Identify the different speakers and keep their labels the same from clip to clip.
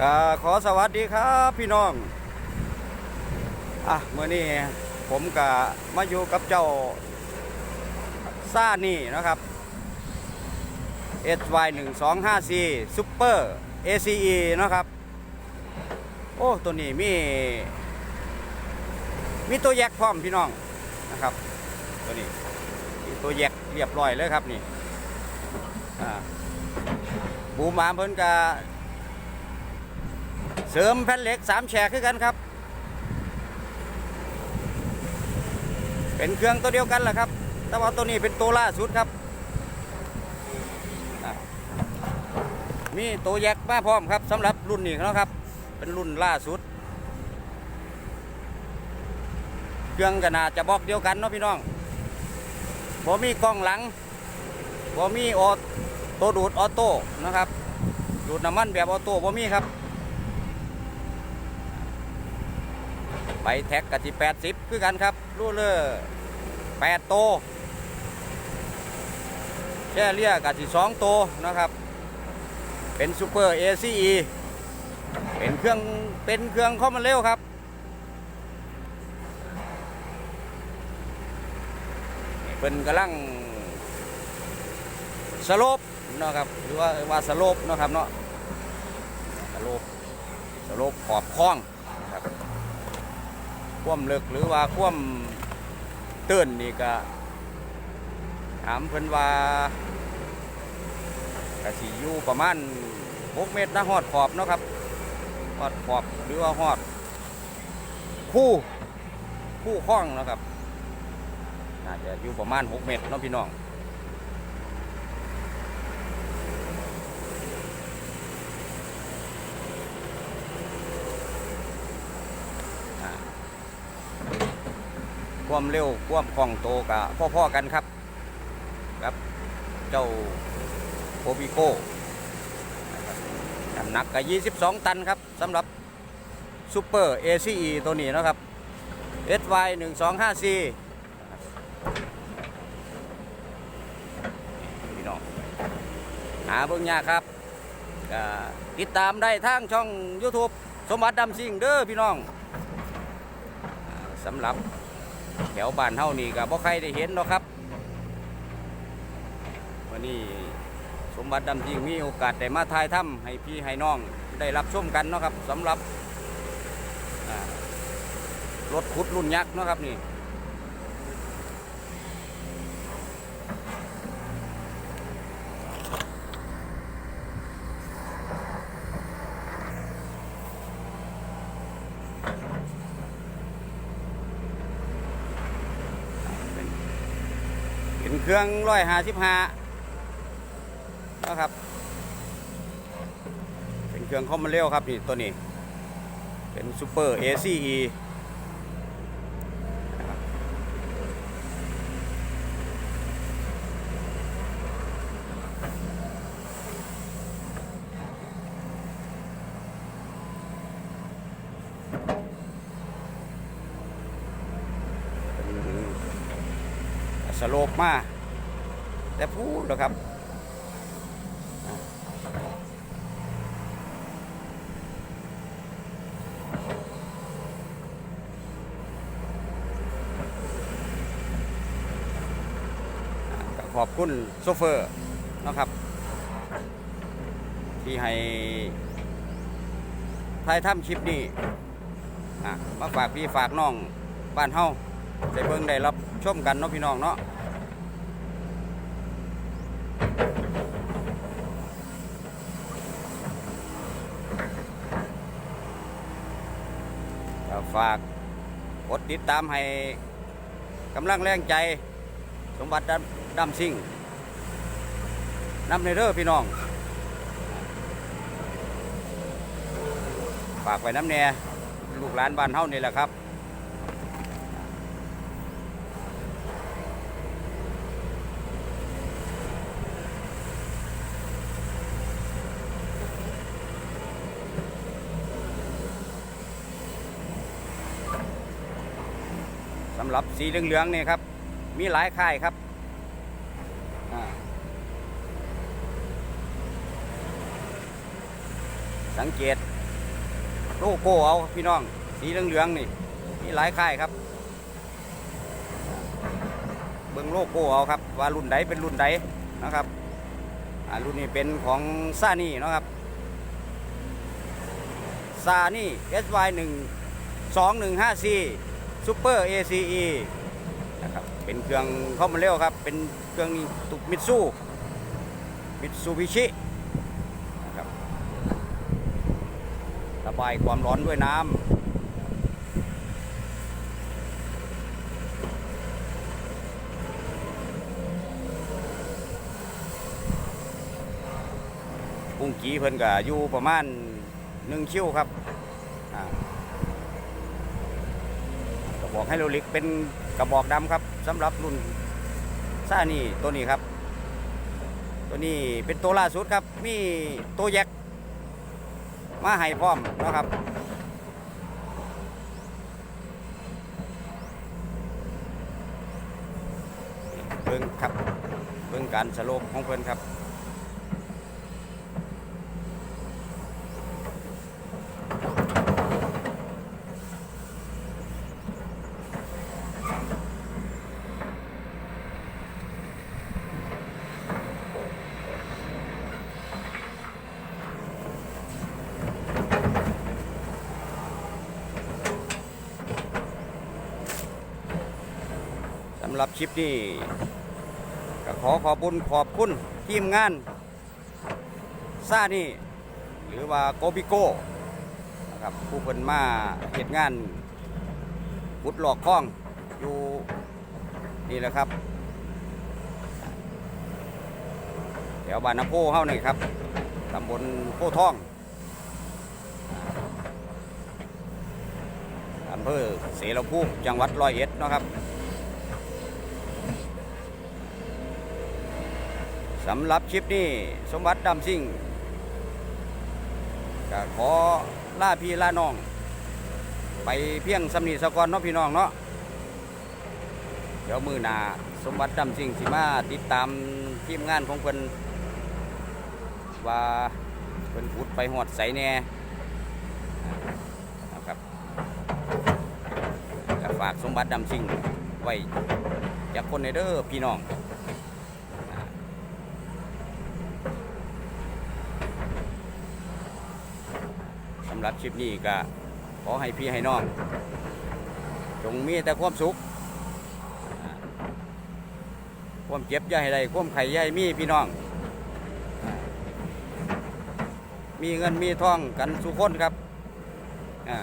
Speaker 1: ก็ขอสวัสดีครับพี่น้อง อะเมื่อนี้ผมก็มาอยู่กับเจ้าซ่านี่นะครับ SY 1 2 5 4 Super ACE นะครับ โอ้ ตัวนี้มี มีตัวแยกพร้อมพี่น้องนะครับ ตัวนี้ตัวแยกเรียบร้อยเลยครับนี่อ่าบูมมาเพิ่นกะ เสริมแผ่นเหล็กสามแฉกคือกันครับ เป็นเครื่องตัวเดียวกันแหละครับ แต่ว่าตัวนี้เป็นตัวล่าสุดครับ มีตัวแยกมาพร้อมครับสำหรับรุ่นนี้นะครับ เป็นรุ่นล่าสุด เครื่องก็น่าจะบอกเดียวกันเนาะพี่น้องบ่มีกล้องหลังบ่มีออตัวดูดออโต้นะครับ ดูดน้ำมันแบบออโต้บ่มีครับ ไปแท็กกะจิแปดสิบคือกันครับรู้เลยแปดโตแค่เรียกกะจิสองโตนะครับ เป็นซูเปอร์ ACE เป็นเครื่องเป็นเครื่องข้อมันเร็วครับเป็นกำลังสโลปนะครับหรือว่าว่าสโลปนะครับเนาะสโลปสโลปขอบคล้อง ความลึกหรือว่าความตื้นนี่ก็ ถามเพิ่นว่ากะสีอยู่ประมาณ6เมตรนะฮอดขอบเนาะครับฮอดขอบหรือว่าฮอด คู่คู่คล้องเนาะครับน่าจะอยู่ประมาณ 6 เมตรเนาะพี่น้อง ความเร็วความคล่องโตกับพ่อๆกันครับ ครับ เจ้าโอบิโก้น้ำหนักก็22 ตันครับสำหรับซูเปอร์ ACE ตัวนี้นะครับ SY 1254พี่น้องหาเบิ่งยากครับติดตามได้ทางช่อง YouTube สมบัติดำซิงเด้อพี่น้องสำหรับ แถวบ้านเฮานี่ก็บ่ใครได้เห็นเนาะครับวันนี้สมบัติดำซิ่งมีโอกาสได้มาถ่ายถ้ำให้พี่ให้น้องได้รับชมกันเนาะครับสำหรับรถขุดรุ่นยักษ์เนาะครับนี่ เป็นเครื่องร้อยห้าสิบห้านะครับ เป็นเครื่องคอมมันเร็วครับนี่ตัวนี้ เป็นซูเปอร์เอซีอีครับเป็น สโลปมาแต่พูดเหรอครับขอบคุณโซเฟอร์นะครับ ที่ให้ทายถ้ำคลิปนี้มาฝากพี่ฝากน้องบ้านเฮา ได้เบิ่งได้รับชมกันเนาะพี่น้องเนาะฝากกดติดตามให้กำลังแรงใจ สมบัติดำดำซิ่งนำในเด้อพี่น้องฝากไว้น้ำแน่ลูกหลานบ้านเฮานี่แหละครับำหรับสีเหลืองๆนี่ครับ มีหลายค่ายครับสังเกตโลโก้เอาพี่น้อง สีเหลืองๆนี่ มีหลายค่ายครับเบิ่งโลโก้เอาครับว่ารุ่นใดเป็นรุ่นใดนะครับอ่ารุ่นนี้เป็นของซานี่นาะครับซานี่ SY 1 2 1 5 4 Super ACE นะครับเป็นเครื่องเข้ามาเร็วครับ เป็นเครื่องตุกมิตซูมิตซูบิชินะครับระบายความร้อนด้วยน้ำกุ้งกีเพิ่นก็อยู่ประมาณหนึ่งคิวครับอ่า บอกไฮโดรลิกเป็นกระบอกดำครับสำหรับรุ่นซ่านี่ตัวนี้ครับ ตัวนี้เป็นตัวล่าสุดครับ มีตัวแยกมาให้พร้อมนะครับเบิ่งครับเบิ่งการสโลปของเพิ่อนครับำหรับคลิปนี้ก็ขอขอบุญขอบคุณทีมงานซ่านี่ หรือว่าโกบิโก้นะครับผู้เพิ่นมาเหตุงานบุดหลอกข้องอยู่นี่แหละครับแถวบ้านน้ำโพเฮานี่ครับตำบลโพท่องอำเภอเสรภูมิจังหวัดร้อยเอ็ดนะครับ สำหรับคลิปนี้สมบัติดำซิ่งก็ขอล่าพี่ล่าน้อง ไปเพียงสำนีสกอนเนาะพี่น้องเนาะเดี๋ยวมือหนาสมบัติดำซิ่งสิมาติดตามทีมงานของเพิ่นว่าเพิ่นขุดไปหอดใสแน่นะครับฝากสมบัติดำซิ่งไว้จากคนในเด้อพี่น้องำหรับคลิปนี้ก็ขอให้พี่ให้น้อง จงมีแต่ความสุขความเจ็บย่าให้ได้ความไข่ย่าให้มีพี่น้อง มีเงินมีทองกันสุขคนครับอ่า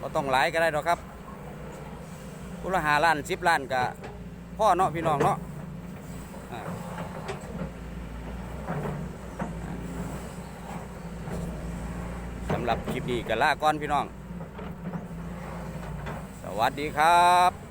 Speaker 1: ก็ต้องหลายก็ได้หรอกครับกุละหาล้านสิบล้านก็พ่อเนาะพี่น้องเนาะอ่า สำ หรับคลิปนี้ก็ลาก่อนพี่น้อง สวัสดีครับ